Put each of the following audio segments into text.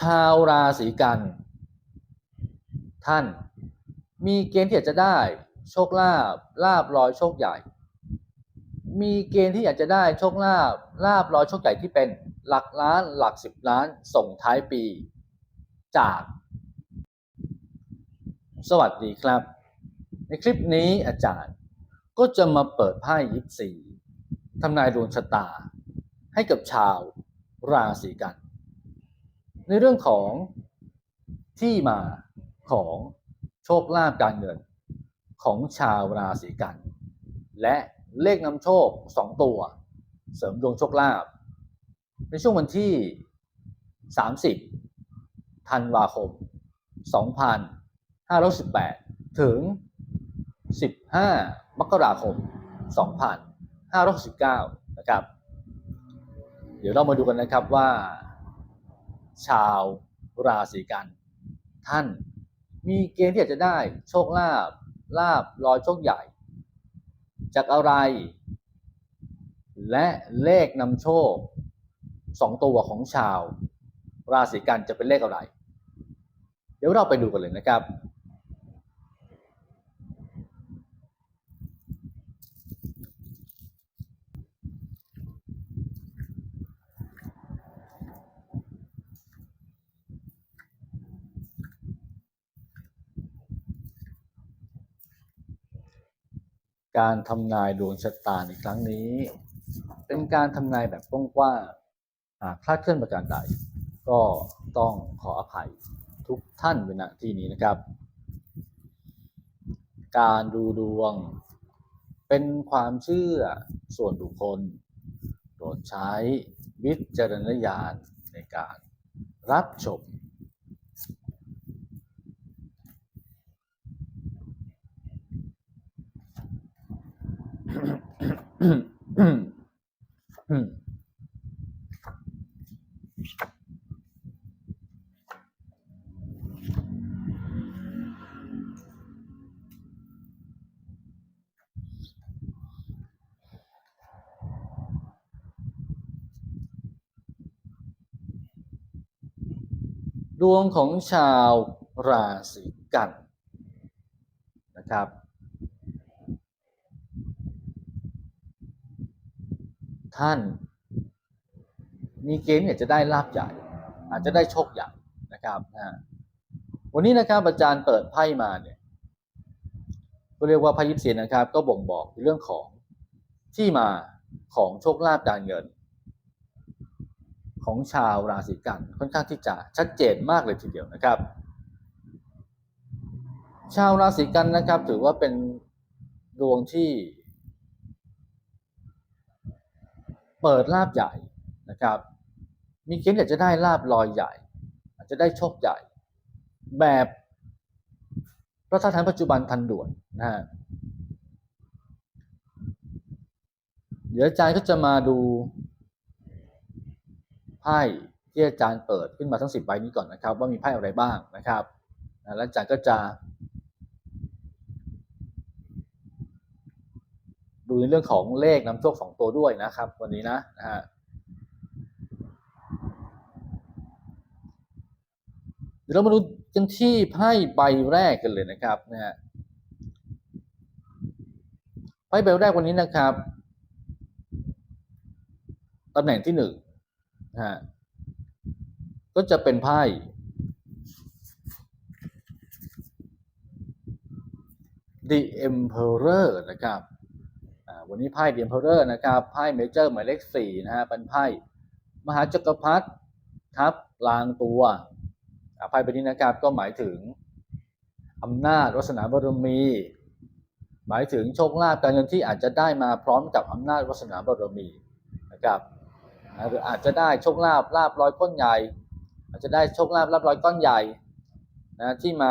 ชาวราศีกัน ท่านมีเกณฑ์ที่อยากจะได้โชคลาภลาบลอยโชคใหญ่ มีเกณฑ์ที่อยากจะได้โชคลาภลาบลอยโชคใหญ่ที่เป็นหลักล้านหลักสิบล้านส่งท้ายปี จาก สวัสดีครับ ในคลิปนี้อาจารย์ก็จะมาเปิดไพ่ยิปซีทำนายดวงชะตา ให้กับชาวราศีกัน ในเรื่องของที่มาของโชคลาภการเงินของชาวราศีกัน และเลขนำโชค 2 ตัว เสริมดวงโชคลาภในช่วงวันที่ 30 ธันวาคม 2518 ถึง 15 มกราคม 2569นะครับ เดี๋ยวเรามาดูกันนะครับว่า ชาวราศีกัน ท่านมีเกณฑ์ที่จะได้โชคลาภลาบลอยโชคใหญ่ จากอะไร และเลขนำโชคสองตัวของชาว ราศีกันจะเป็นเลขอะไร เดี๋ยวเราไปดูกันเลยนะครับ การทำนายดวงชะตาในครั้งนี้ เป็นการทำนายแบบกว้างๆหากคลาดเคลื่อนประการใด ก็ต้องขออภัยทุกท่านในณที่นี้นะครับ การดูดวง เป็นความเชื่อส่วนบุคคลโปรดใช้วิจารณญาณในการรับชม ดวงของชาวราศีกันนะครับ ท่าน มีเกณฑ์เนี่ยจะได้ลาบใหญ่ อาจจะได้โชคใหญ่นะครับนะวันนี้นะครับอาจารย์เปิดไพ่มาเนี่ยก็เรียกว่าไพ่ยิปซีนะครับ ก็บ่งบอกเรื่องของที่มาของโชคลาภการเงิน ของชาวราศีกันค่อนข้างที่จะชัดเจนมากเลยทีเดียวนะครับ ชาวราศีกันนะครับถือว่าเป็นดวงที่ เปิดลาบใหญ่นะครับมีเกณฑ์อยากจะได้ลาบลอยใหญ่ อาจจะได้โชคใหญ่ แบบรัฐทานปัจจุบันทันด่วนนะฮะเดี๋ยวอาจารย์ก็จะมาดูไพ่ที่อาจารย์เปิดขึ้นมาทั้งสิบใบนี้ก่อนนะครับ ว่ามีไพ่อะไรบ้างนะครับแล้วอาจารย์ก็จะ ดูในเรื่องของเลขนำโชคสองตัวด้วยนะครับ วันนี้นะนะฮะเดี๋ยวเรามาดูกันที่ไพ่ใบแรกกันเลยนะครับนะฮะไพ่ใบแรกวันนี้นะครับตำแหน่งที่หนึ่งนะฮะก็จะเป็นไพ่ The Emperor นะครับ วันนี้ไพ่ The Emperor นะครับไพ่เมเจอร์หมายเลขสี่นะฮะเป็นไพ่มหาจักรพรรดิครับลางตัวไพ่ใบนี้นะครับก็หมายถึงอำนาจวาสนาบารมี หมายถึงโชคลาภการเงินที่อาจจะได้มาพร้อมกับอำนาจวาสนาบารมีนะครับอาหรืออาจจะได้โชคลาภลาบร้อยก้อนใหญ่ อาจจะได้โชคลาภลาบร้อยก้อนใหญ่นะที่มา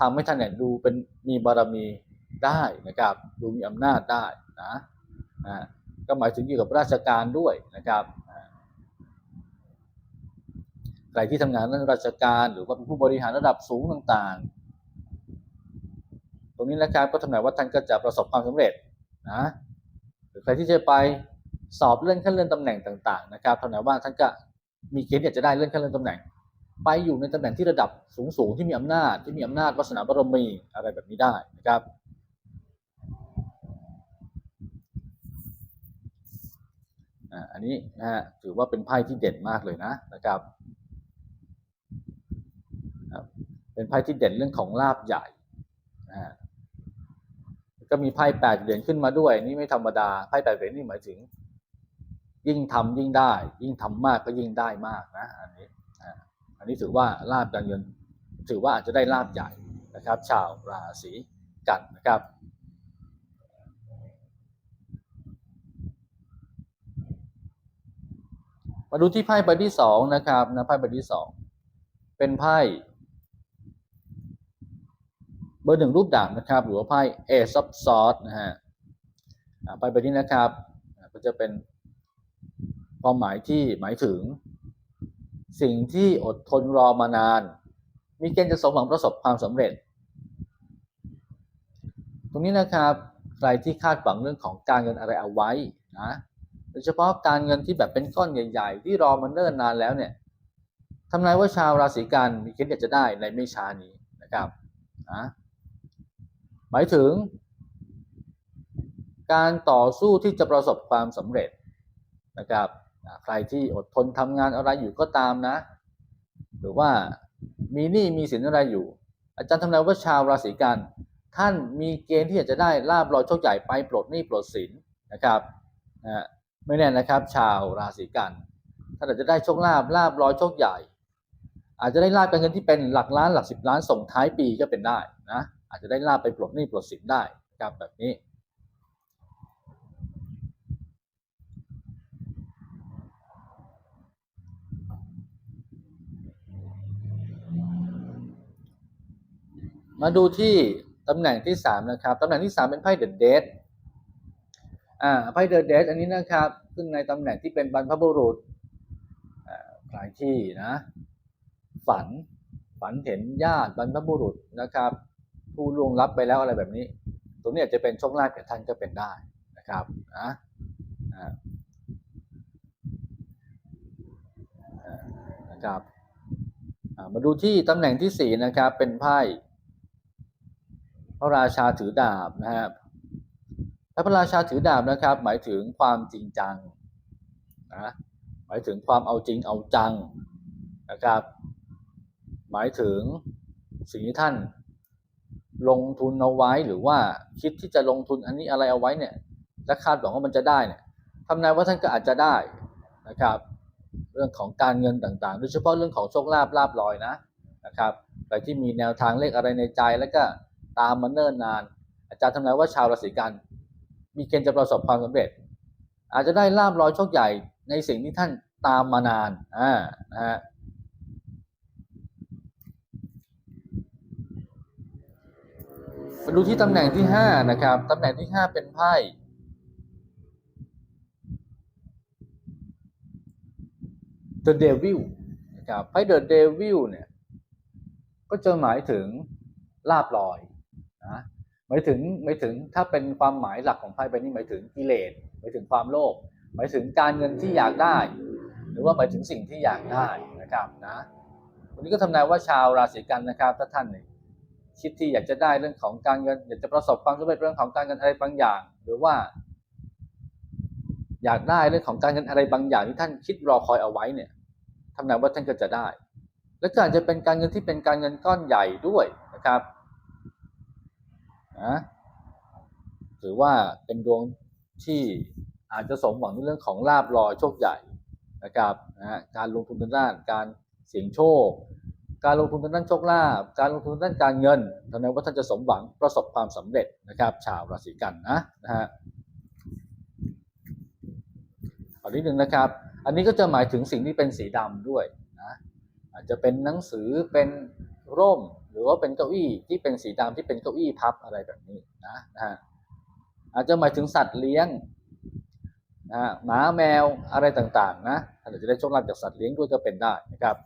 ทำให้ท่านเนี่ยดูเป็นมีบารมีได้นะครับ ดูมีอำนาจได้นะ นะก็หมายถึงเกี่กับราชการด้วยนะครับใครที่ทำงานด้านราชการหรือว่าเป็นผู้บริหารระดับสูงต่างๆ ตรงนี้นะครับก็ทำนายว่าท่านก็จะประสบความสำเร็จนะหรือใครที่จะไปสอบเลื่อนขั้นเลื่อนตำแหน่งต่าง ๆ นะครับทำนายว่าท่านก็มีเกณฑ์อยากจะได้เลื่อนขั้นเลื่อนตำแหน่ง ไปอยู่ในตำแหน่งที่ระดับสูงสูงๆที่มีอำนาจที่มีอำนาจวาสนาบารมีอะไรแบบนี้ได้นะครับ อันนี้นะฮะถือว่าเป็นไพ่ที่เด่นมากเลยนะนะครับ เป็นไพ่ที่เด่นเรื่องของลาบใหญ่นะฮะก็มีไพ่แปดเหรียญขึ้นมาด้วย นี่ไม่ธรรมดาไพ่แปดเหรียญนี่หมายถึง ยิ่งทำยิ่งได้ ยิ่งทำมากก็ยิ่งได้มากนะอันนี้อันนี้ถือว่าลาบการเงินถือว่าอาจจะได้ลาบใหญ่นะครับ ชาวราศีกันนะครับ มาดูที่ไพ่ใบที่สองนะครับนะไพ่ใบที่สองเป็นไพ่เบอร์หนึ่งรูปดาบนะครับ หรือว่าไพ่ Ace of Swords นะฮะไพ่ใบนี้นะครับก็จะเป็นความหมายที่หมายถึง สิ่งที่อดทนรอมานาน มีเกณฑ์จะสมหวังประสบความสำเร็จ ตรงนี้นะครับใครที่คาดหวังเรื่องของการเงินอะไรเอาไว้นะ โดยเฉพาะการเงินที่แบบเป็นก้อนใหญ่ ๆ ที่รอมาเนิ่นนานแล้วเนี่ยทำนายว่าชาวราศีกันมีเกณฑ์อยากจะได้ในไม่ช้านี้นะครับนะหมายถึง การต่อสู้ที่จะประสบความสำเร็จนะครับใครที่อดทนทำงานอะไรอยู่ก็ตามนะ หรือว่ามีหนี้มีสินอะไรอยู่ อาจารย์ทำนายว่าชาวราศีกันท่านมีเกณฑ์ที่อยากจะได้ลาบลอยโชคใหญ่ไปปลดหนี้ปลดสินนะครับนะ ไม่แน่นะครับ ชาวราศีกันท่านอาจจะได้โชคลาภลาบลอยโชคใหญ่ อาจจะได้ลาบการเงินที่เป็นหลักล้านหลักสิบล้านส่งท้ายปีก็เป็นได้นะอาจจะได้ลาบไปปลดหนี้ปลดสินได้ครับแบบนี้มาดูที่ตำแหน่งที่สามนะครับ ตำแหน่งที่สามเป็นไพ่เดอะเดท อ่าไพ่เดอะเดทอันนี้นะครับ ซึ่งในตำแหน่งที่เป็นบรรพบุรุษอ่าใครที่นะ ฝันฝันเห็นญาติบรรพบุรุษนะครับ ผู้ล่วงลับไปแล้วอะไรแบบนี้ ตรงนี้อาจจะเป็นโชคลาภแก่ท่านก็เป็นได้นะครับนะอ่าอ่านะครับอ่ามาดูที่ตำแหน่งที่สี่นะครับเป็นไพ่พระราชาถือดาบนะครับ และพระราชาถือดาบนะครับ หมายถึงความจริงจังนะหมายถึงความเอาจริงเอาจังนะครับ หมายถึงสิ่งที่ท่านลงทุนเอาไว้หรือว่าคิดที่จะลงทุนอันนี้อะไรเอาไว้เนี่ยและคาดหวังว่ามันจะได้เนี่ยทำนายว่าท่านก็อาจจะได้นะครับ เรื่องของการเงินต่างๆ โดยเฉพาะเรื่องของโชคลาภลาบลอยนะนะครับใครที่มีแนวทางเลขอะไรในใจแล้วก็ตามมาเนิ่นนาน อาจารย์ทำนายว่าชาวราศีกัน มีเกณฑ์จะประสบความสำเร็จ อาจจะได้ลาบลอยโชคใหญ่ในสิ่งที่ท่านตามมานานอ่านะฮะมาดูที่ตำแหน่งที่ห้านะครับตำแหน่งที่ห้าเป็นไพ่ The Devil นะครับไพ่ The Devil เนี่ยก็จะหมายถึงลาบลอย มายถึงหมายถึงถ้าเป็นความหมายหลักของไพ่ใบนี้หมายถึงกิเลสหมายถึงความโลภหมายถึงการเงินที่อยากได้ หรือว่าหมายถึงสิ่งที่อยากได้นะครับนะวันนี้ก็ทำนายว่าชาวราศีกันนะครับถ้าท่านคิดที่อยากจะได้เรื่องของการเงิน อยากจะประสบความสำเร็จเรื่องของการเงินอะไรบางอย่าง หรือว่า อยากได้เรื่องของการเงินอะไรบางอย่างที่ท่านคิดรอคอยเอาไว้เนี่ยทำนายว่าท่านก็จะได้ และก็อาจจะเป็นการเงินที่เป็นการเงินก้อนใหญ่ด้วยนะครับ นะถือว่าเป็นดวงที่อาจจะสมหวังในเรื่องของลาบลอยโชคใหญ่นะครับนะการลงทุนทางด้านการเสี่ยงโชค การลงทุนทางด้านโชคลาภการลงทุนทางด้านการเงินทำนายว่าท่านจะสมหวังประสบความสำเร็จนะครับ ชาวราศีกันนะนะฮะขอนิดนึงนะครับ อันนี้ก็จะหมายถึงสิ่งที่เป็นสีดำด้วยนะอาจจะเป็นหนังสือเป็นร่ม หรือว่าเป็นเก้าอี้ที่เป็นสีดำที่เป็นเก้าอี้พับอะไรแบบนี้นะนะฮะอาจจะหมายถึงสัตว์เลี้ยงนะฮะหมาแมวอะไรต่างๆนะท่านอาจจะได้โชคลาภจากสัตว์เลี้ยงด้วยก็เป็นได้นะครับ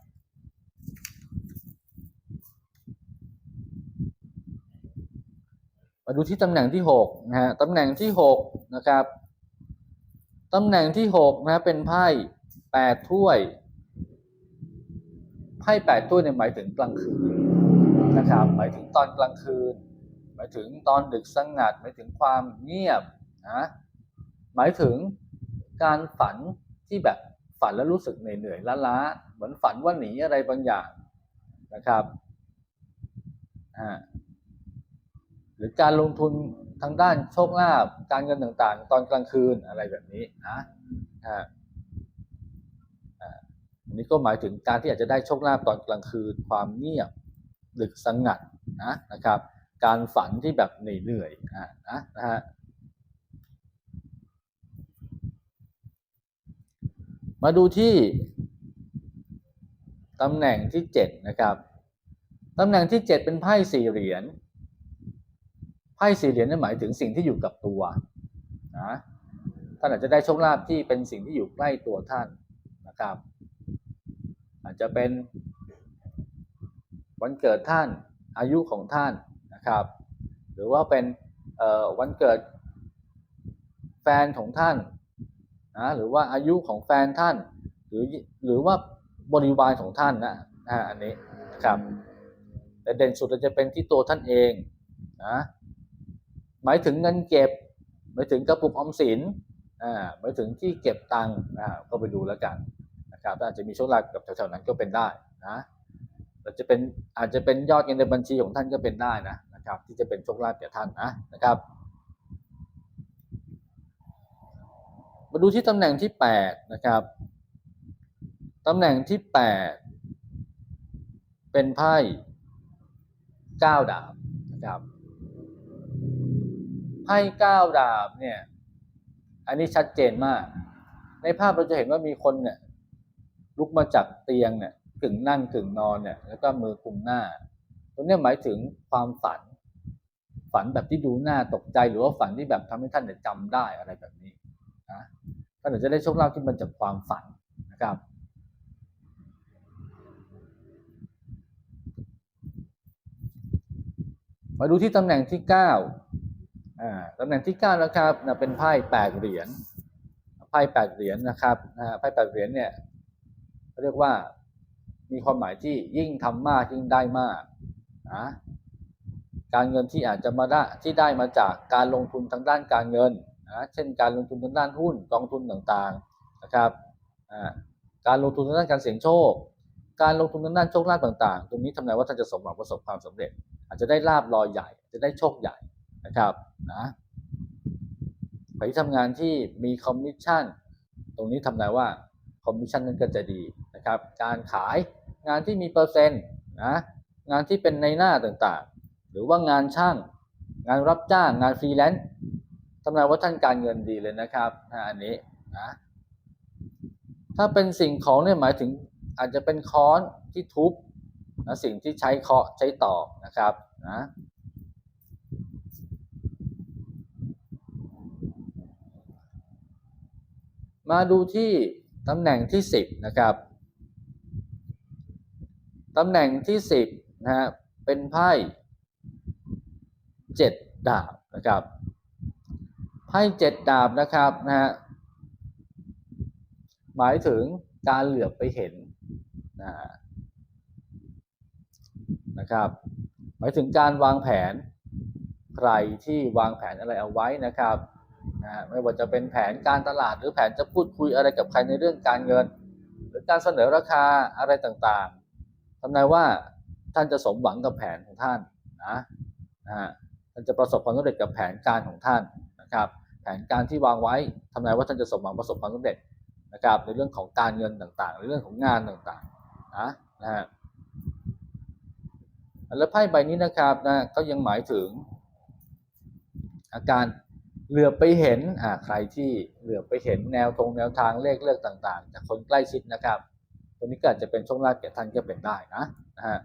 มาดูที่ตำแหน่งที่หกนะฮะตำแหน่งที่หกนะครับตำแหน่งที่หกนะเป็นไพ่แปดถ้วยไพ่แปดถ้วยเนี่ยหมายถึงกลางคืน นะครับหมายถึงตอนกลางคืน หมายถึงตอนดึกสงัดหมายถึงความเงียบนะหมายถึงการฝันที่แบบฝันแล้วรู้สึกเหนื่อยๆล้าๆเหมือนฝันว่าหนีอะไรบางอย่างนะครับอ่าหรือการลงทุนทางด้านโชคลาภการเงินต่างๆ ตอนกลางคืนอะไรแบบนี้นะอ่าอ่าอันนี้ก็หมายถึงการที่อาจจะได้โชคลาภตอนกลางคืนความเงียบ ดึกสงัดนะนะครับ การฝันที่แบบเหนื่อยๆอ่านะนะฮะมาดูที่ตำแหน่งที่เจ็ดนะครับตำแหน่งที่เจ็ดเป็นไพ่สี่เหรียญไพ่สี่เหรียญนั่นหมายถึงสิ่งที่อยู่กับตัวนะท่านอาจจะได้โชคลาภที่เป็นสิ่งที่อยู่ใกล้ตัวท่านนะครับ อาจจะเป็น วันเกิดท่านอายุของท่านนะครับ หรือว่าเป็นวันเกิดแฟนของท่านนะหรือว่าอายุของแฟนท่าน หรือหรือว่าบริวารของท่านนะนะอันนี้นะครับแต่เด่นสุดจะเป็นที่ตัวท่านเองนะหมายถึงเงินเก็บ หมายถึงกระปุกออมสินอ่าหมายถึงที่เก็บตังค์อ่าก็ไปดูแล้วกันนะครับอาจจะมีโชคลาภกับแถวๆนั้นก็เป็นได้นะ อาจจะเป็นอาจจะเป็นยอดเงินในบัญชีของท่านก็เป็นได้นะนะครับ ที่จะเป็นโชคลาภแก่ท่านนะนะครับ มาดูที่ตำแหน่งที่แปดนะครับตำแหน่งที่แปดเป็นไพ่เก้าดาบนะครับไพ่เก้าดาบเนี่ยอันนี้ชัดเจนมาก ในภาพเราจะเห็นว่ามีคนเนี่ยลุกมาจากเตียงเนี่ย กึ่งนั่งกึ่งนอนเนี่ยแล้วก็มือกุมหน้าตรงนี้หมายถึงความฝัน ฝันแบบที่ดูหน้าตกใจหรือว่าฝันที่แบบทำให้ท่านเนี่ยจำได้อะไรแบบนี้นะท่านจจะได้โชคลาภที่มันจากความฝันนะครับ มาดูที่ตำแหน่งที่เก้าตำแหน่งที่เก้านะครับเป็นไพ่แปดเหรียญไพ่แปดเหรียญนะครับไพ่แปดเหรียญเนี่ยเรียกว่า มีความหมายที่ยิ่งทำมากยิ่งได้มากนะการเงินที่อาจจะมาได้ที่ได้มาจากการลงทุนทางด้านการเงินนะเช่นการลงทุนทางด้านหุ้นกองทุนต่างๆนะครับการลงทุนทางด้านการเสี่ยงโชค การลงทุนทางด้านโชคลาภต่างๆ ตรงนี้ทำนายว่าท่านจะสมหวังประสบความสำเร็จ อาจจะได้ลาบลอยใหญ่ จะได้โชคใหญ่นะครับนะไปทำงานที่มีคอมมิชชั่น ตรงนี้ทำนายว่าคอมมิชชั่นนั้นก็จะดีนะครับ การขาย งานที่มีเปอร์เซ็นต์นะงานที่เป็นในหน้าต่างๆ หรือว่างานช่าง งานรับจ้างงานฟรีแลนซ์ทำนายว่าท่านการเงินดีเลยนะครับอันนี้นะถ้าเป็นสิ่งของเนี่ยหมายถึงอาจจะเป็นค้อนที่ทุบนะสิ่งที่ใช้เคาะใช้ตอกนะครับนะมาดูที่ตำแหน่งที่สิบนะครับ ตำแหน่งที่สิบนะฮะเป็นไพ่เจ็ดดาบนะครับไพ่เจ็ดดาบนะครับนะฮะหมายถึงการเหลือบไปเห็นนะนะครับหมายถึงการวางแผนใครที่วางแผนอะไรเอาไว้นะครับนะไม่ว่าจะเป็นแผนการตลาดหรือแผนจะพูดคุยอะไรกับใครในเรื่องการเงิน หรือการเสนอราคาอะไรต่าง ทำนายว่าท่านจะสมหวังกับแผนของท่านนะนะฮะท่านจะประสบความสำเร็จกับแผนการของท่านนะครับ แผนการที่วางไว้ทำนายว่าท่านจะสมหวังประสบความสำเร็จนะครับ ในเรื่องของการเงินต่างๆในเรื่องของงานต่างๆนะนะฮะแล้วไพ่ใบนี้นะครับนะก็ยังหมายถึง อาการเหลือไปเห็นอ่าใครที่เหลือไปเห็นแนวตรงแนวทางเลขเลือกต่าง ๆ จากคนใกล้ชิดนะครับ ตัวนี้ก็อาจจะเป็นโชคลาภแก่ท่านก็เป็นได้นะนะฮะ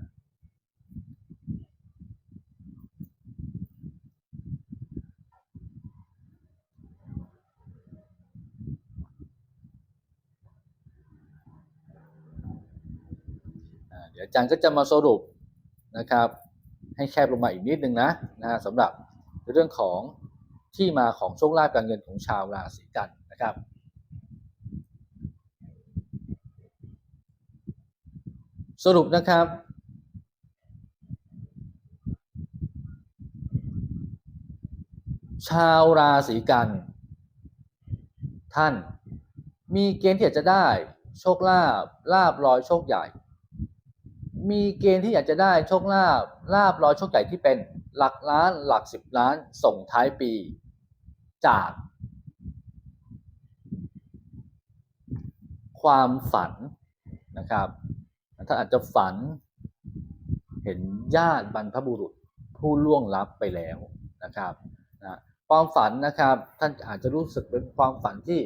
เดี๋ยวอาจารย์ก็จะมาสรุปนะครับ ให้แคบลงมาอีกนิดนึงนะนะฮะสำหรับเรื่องของที่มาของโชคลาภการเงินของชาวราศีกันนะครับ สรุปนะครับ ชาวราศีกัน ท่านมีเกณฑ์ที่อยากจะได้โชคลาภลาบลอยโชคใหญ่ มีเกณฑ์ที่อยากจะได้โชคลาภลาบลอยโชคใหญ่ที่เป็นหลักล้านหลักสิบล้านส่งท้ายปี จาก ความฝันนะครับ ท่านอาจจะฝัน เห็นญาติบรรพบุรุษผู้ล่วงลับไปแล้วนะครับนะความฝันนะครับท่านอาจจะรู้สึกเป็นความฝันที่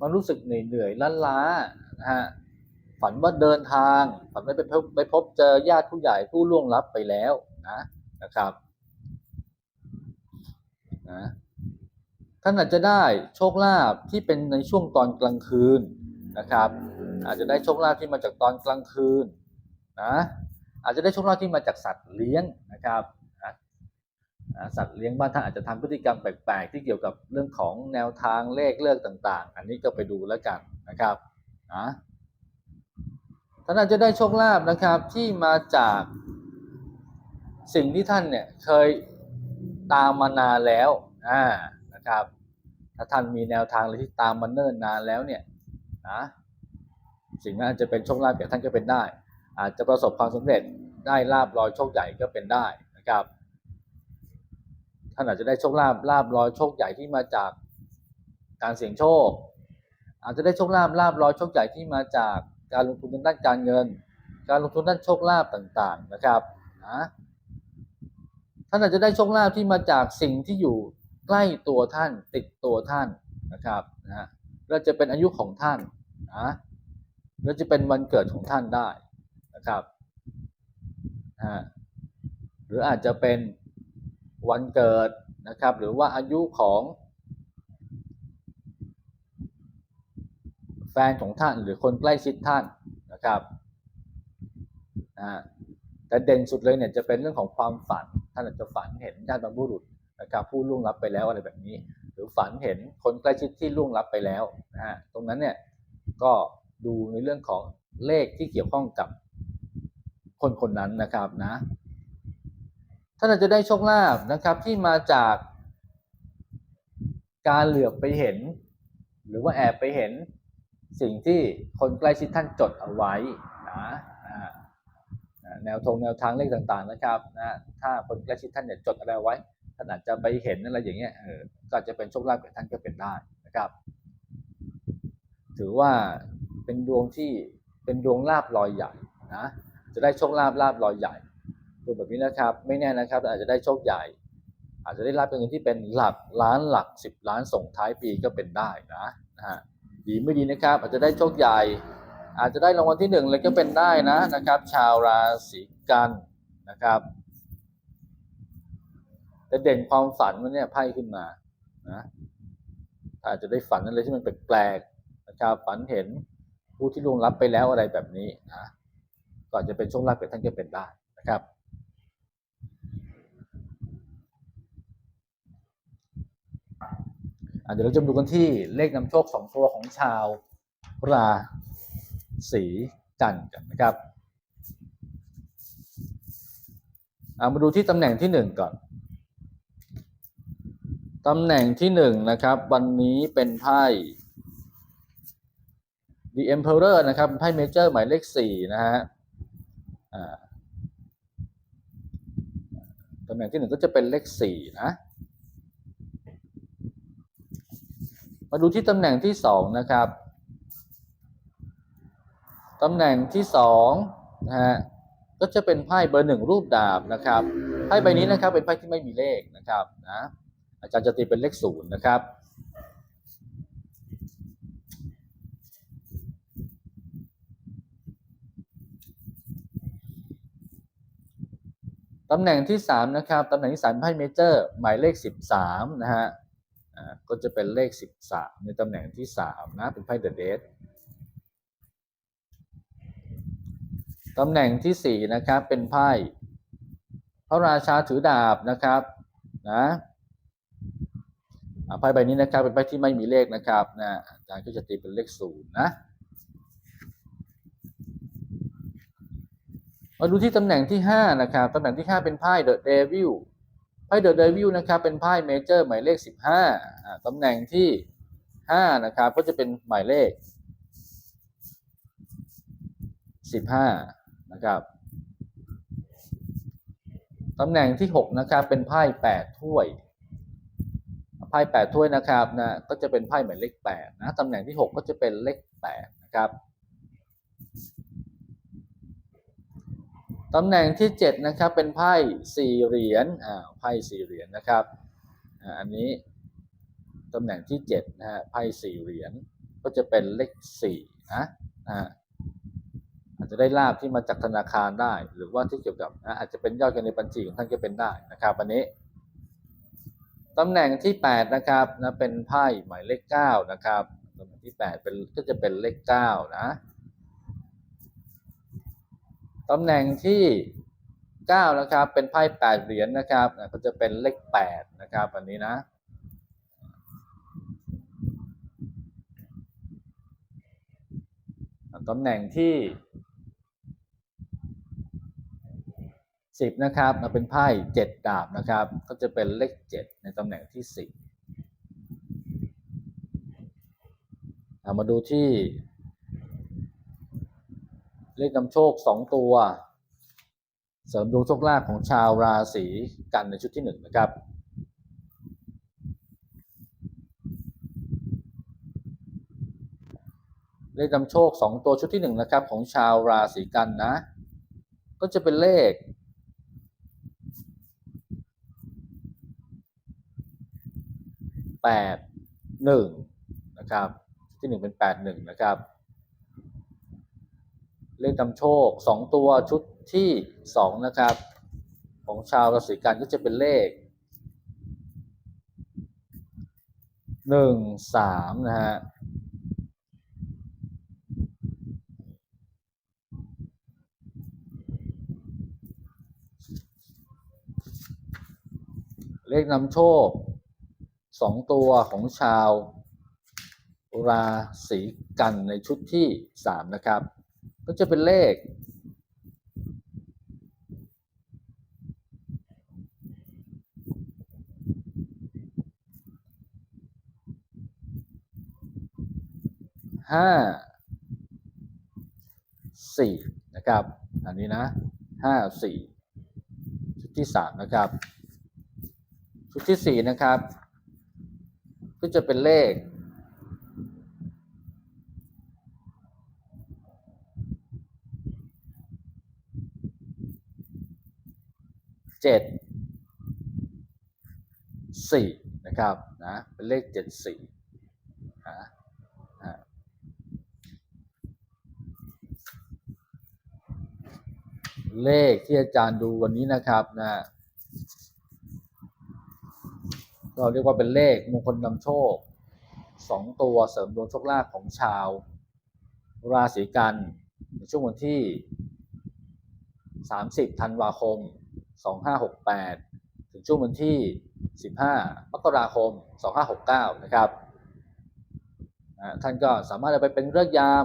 มันรู้สึกเหนื่อยๆล้าๆนะฮะฝันว่าเดินทาง ฝันว่าไปพบไปพบเจอญาติผู้ใหญ่ผู้ล่วงลับไปแล้วนะนะครับนะท่านอาจจะได้โชคลาภที่เป็นในช่วงตอนกลางคืนนะครับ อาจจะได้โชคลาภที่มาจากตอนกลางคืนนะอาจจะได้โชคลาภที่มาจากสัตว์เลี้ยงนะครับนะสัตว์เลี้ยงบ้านท่านอาจจะทำพฤติกรรมแปลกๆ ที่เกี่ยวกับเรื่องของแนวทางเลขเลิกต่าง ๆ อันนี้ก็ไปดูแล้วกันนะครับนะท่านอาจจะได้โชคลาภนะครับที่มาจากสิ่งที่ท่านเนี่ยเคยตามมานานแล้วอ่านะครับ ถ้าท่านมีแนวทางอะไรที่ตามมาเนิ่นนานแล้วเนี่ยนะ สิ่งนั้นอาจจะเป็นโชคลาภแก่ท่านก็เป็นได้ อาจจะประสบความสำเร็จได้ลาบลอยโชคใหญ่ก็เป็นได้นะครับท่านอาจจะได้โชคลาภลาบลอยโชคใหญ่ที่มาจากการเสี่ยงโชค อาจจะได้โชคลาภลาบลอยโชคใหญ่ที่มาจากการลงทุนด้านการเงิน การลงทุนด้านโชคลาภต่างๆนะครับนะท่านอาจจะได้โชคลาภที่มาจากสิ่งที่อยู่ใกล้ตัวท่านติดตัวท่านนะครับนะและจะเป็นอายุของท่านนะ และจะเป็นวันเกิดของท่านได้นะครับนะหรืออาจจะเป็นวันเกิดนะครับ หรือว่าอายุของแฟนของท่านหรือคนใกล้ชิดท่านนะครับนะแต่เด่นสุดเลยเนี่ยจะเป็นเรื่องของความฝัน ท่านอาจจะฝันเห็นญาติบรรพบุรุษนะครับผู้ล่วงลับไปแล้วอะไรแบบนี้ หรือฝันเห็นคนใกล้ชิดที่ล่วงลับไปแล้วนะฮะตรงนั้นเนี่ยก็ ดูในเรื่องของเลขที่เกี่ยวข้องกับคนคนนั้นนะครับนะท่านอาจจะได้โชคลาภนะครับที่มาจากการเหลือบไปเห็น หรือว่าแอบไปเห็นสิ่งที่คนใกล้ชิดท่านจดเอาไว้นะแนวทงแนวทางเลขต่างๆนะครับนะถ้าคนใกล้ชิดท่านเนี่ยจดอะไรไว้ท่านอาจจะไปเห็นอะไรอย่างเงี้ยเออก็อาจจะเป็นโชคลาภแก่ท่านก็เป็นได้นะครับ ถือว่า เป็นดวงที่เป็นดวงลาบลอยใหญ่นะจะได้โชคลาภลาบลอยใหญ่ดูแบบนี้นะครับ ไม่แน่นะครับ อาจจะได้โชคใหญ่ อาจจะได้รับเป็นเงินที่เป็นหลักล้านหลักสิบล้านส่งท้ายปีก็เป็นได้นะนะฮะดีไม่ดีนะครับ อาจจะได้โชคใหญ่ อาจจะได้รางวัลที่หนึ่งเลยก็เป็นได้นะนะครับ ชาวราศีกันนะครับแต่เด่นความฝันมันเนี่ยไพ่ขึ้นมานะอาจจะได้ฝันอะไรที่มันแปลกๆนะครับฝันเห็น ผู้ที่ล่วงลับไปแล้วอะไรแบบนี้นะก็อาจะเป็นโชคลาภแก่ท่านก็เป็นได้นะครับเดี๋ยวเราจะมดูกันที่เลขนำโชคสองตัวของชาวราศีกันกันนะครับเอามาดูที่ตำแหน่งที่หนึ่งก่อน ตำแหน่งที่หนึ่งนะครับ วันนี้เป็นไพ่ The Emperor นะครับไพ่เมเจอร์หมายเลขสี่นะฮะตำแหน่งที่หนึ่งก็จะเป็นเลขสี่นะ มาดูที่ตำแหน่งที่สองนะครับตำแหน่งที่สองนะฮะก็จะเป็นไพ่เบอร์หนึ่งรูปดาบนะครับไพ่ใบนี้นะครับเป็นไพ่ที่ไม่มีเลขนะครับนะอาจารย์จะตีเป็นเลขศูนย์นะครับ ตำแหน่งที่สามนะครับ ตำแหน่งที่สามไพ่เมเจอร์หมายเลขสิบสามนะฮะก็จะเป็นเลข 13 ในตำแหน่งที่ 3 นะ เป็นไพ่เดอะเดทตำแหน่งที่ 4 นะครับ เป็นไพ่พระราชาถือดาบนะครับนะไพ่ใบนี้นะครับเป็นไพ่ที่ไม่มีเลขนะครับนะอาจารย์ก็จะตีเป็นเลขศูนย์นะ มาดูที่ตำแหน่งที่ห้านะครับ ตำแหน่งที่ห้าเป็นไพ่เดอะเดวิลไพ่เดอะเดวิลนะครับ เป็นไพ่เมเจอร์หมายเลขสิบห้าตำแหน่งที่ห้านะครับ ก็จะเป็นหมายเลขสิบห้านะครับ ตำแหน่งที่หกนะครับ เป็นไพ่แปดถ้วย ไพ่แปดถ้วยนะครับนะ ก็จะเป็นไพ่หมายเลขแปดนะ ตำแหน่งที่หกก็จะเป็นเลขแปดนะครับ ตำแหน่งที่เจ็ดนะครับเป็นไพ่สี่เหรียญอ่าไพ่สี่เหรียญนะครับอ่าอันนี้ตำแหน่งที่เจ็ดนะฮะไพ่สี่เหรียญก็จะเป็นเลขสี่นะอ่าอาจจะได้ลาบที่มาจากธนาคารได้ หรือว่าที่เกี่ยวกับนะอาจจะเป็นยอดเงินในบัญชีของท่านก็เป็นได้นะครับอันนี้ตำแหน่งที่แปดนะครับนะเป็นไพ่หมายเลขเก้านะครับตำแหน่งที่แปดเป็นก็จะเป็นเลขเก้านะ ตำแหน่งที่9นะครับเป็นไพ่8เหรียญนะครับก็จะเป็นเลข8นะครับอันนี้นะตำแหน่งที่ 10นะครับเป็นไพ่7ดาบนะครับ ก็จะเป็นเลข 7 ในตำแหน่งที่ 10มาดูที่ เลขนำโชคสองตัว เสริมดวงโชคลาภของชาวราศีกันในชุดที่หนึ่งนะครับเลขนำโชคสองตัวชุดที่หนึ่งนะครับของชาวราศีกันนะ ก็จะเป็นเลขแปดหนึ่งนะครับที่หนึ่งเป็นแปดหนึ่งนะครับ เลขนำโชคสองตัวชุดที่สองนะครับ ของชาวราศีกันก็จะเป็นเลขหนึ่งสามนะฮะเลขนำโชคสองตัวของชาวราศีกันในชุดที่สามนะครับ ก็จะเป็นเลข ห้าสี่นะครับ อันนี้นะห้าสี่ชุดที่สามนะครับ ชุดที่สี่นะครับ ก็จะเป็นเลข เจ็ดสี่นะครับนะเป็นเลขเจ็ดสี่นะเลขที่อาจารย์ดูวันนี้นะครับนะก็เรียกว่าเป็นเลขมงคลนำโชคสองตัวเสริมดวงโชคลาภของชาว ราศีกันในช่วงวันที่ 30 ธันวาคม 2568 ถึงช่วงวันที่ 15 มกราคม 2569 นะครับท่านก็สามารถเอาไปเป็นเรื่องยาม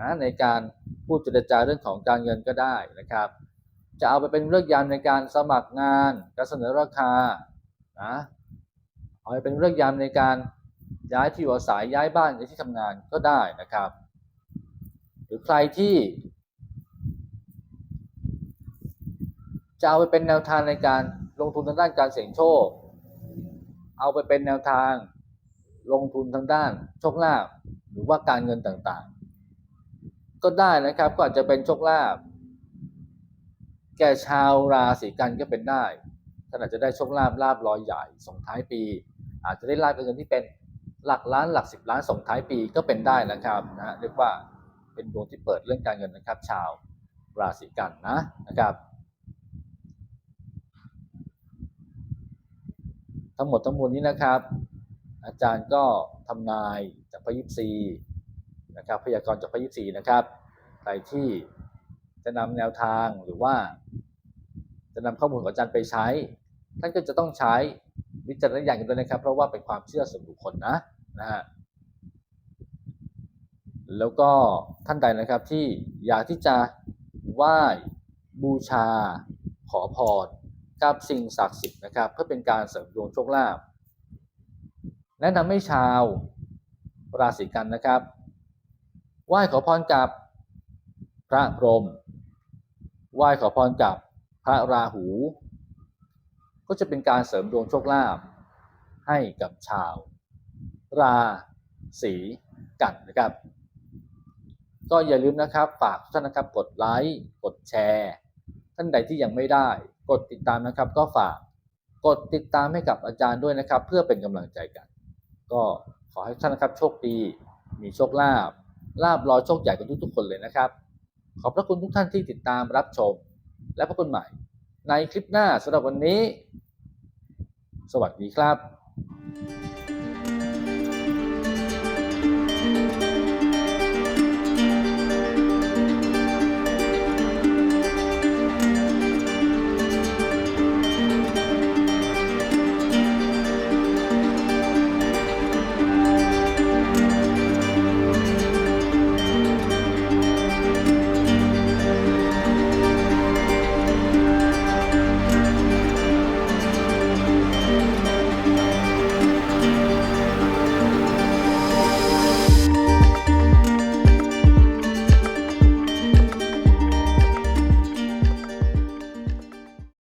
นะในการพูดเจรจาเรื่องของการเงินก็ได้นะครับ จะเอาไปเป็นเรื่องยามในการสมัครงานการเสนอราคานะเอาไปเป็นเรื่องยามในการย้ายที่อยู่อาศัยย้ายบ้านในที่ทำงานก็ได้นะครับ หรือใครที่ จะเอาไปเป็นแนวทางในการลงทุนทางด้านการเสี่ยงโชค เอาไปเป็นแนวทางลงทุนทางด้านโชคลาภหรือว่าการเงินต่างๆ ก็ได้นะครับ ก็อาจจะเป็นโชคลาภแก่ชาวราศีกันก็เป็นได้ท่านอาจจะได้โชคลาภลาบลอยใหญ่ส่งท้ายปี อาจจะได้ลาบเงินที่เป็นหลักล้านหลักสิบล้านส่งท้ายปีก็เป็นได้นะครับนะเรียกว่าเป็นดวงที่เปิดเรื่องการเงินนะครับ ชาวราศีกันนะนะครับ ทั้งหมดทั้งมวลนี้นะครับ อาจารย์ก็ทำนายจากพยิปซีนะครับพยากรณ์จากพยิปซีนะครับใครที่จะนำแนวทางหรือว่า จะนำข้อมูลของอาจารย์ไปใช้ ท่านก็จะต้องใช้วิจารณญาณกันด้วยนะครับ เพราะว่าเป็นความเชื่อส่วนบุคคลนะนะฮะแล้วก็ท่านใดนะครับที่อยากที่จะไหว้บูชาขอพร กับสิ่งศักดิ์สิทธิ์นะครับ เพื่อเป็นการเสริมดวงโชคลาภแนะนำให้ชาวราศีกันนะครับไหว้ขอพรกับพระพรหมไหว้ขอพรกับพระราหู ก็จะเป็นการเสริมดวงโชคลาภให้กับชาว ราศีกันนะครับ ก็อย่าลืมนะครับฝากทุกท่านนะครับกดไลค์กดแชร์ ท่านใดที่ยังไม่ได้ กดติดตามนะครับ ก็ฝากกดติดตามให้กับอาจารย์ด้วยนะครับ เพื่อเป็นกำลังใจกัน ก็ขอให้ท่านนะครับโชคดี มีโชคลาภลาบลอยโชคใหญ่กันทุกๆคนเลยนะครับ ขอบพระคุณทุกท่านที่ติดตามรับชม และพบกันใหม่ ในคลิปหน้าสำหรับวันนี้ สวัสดีครับ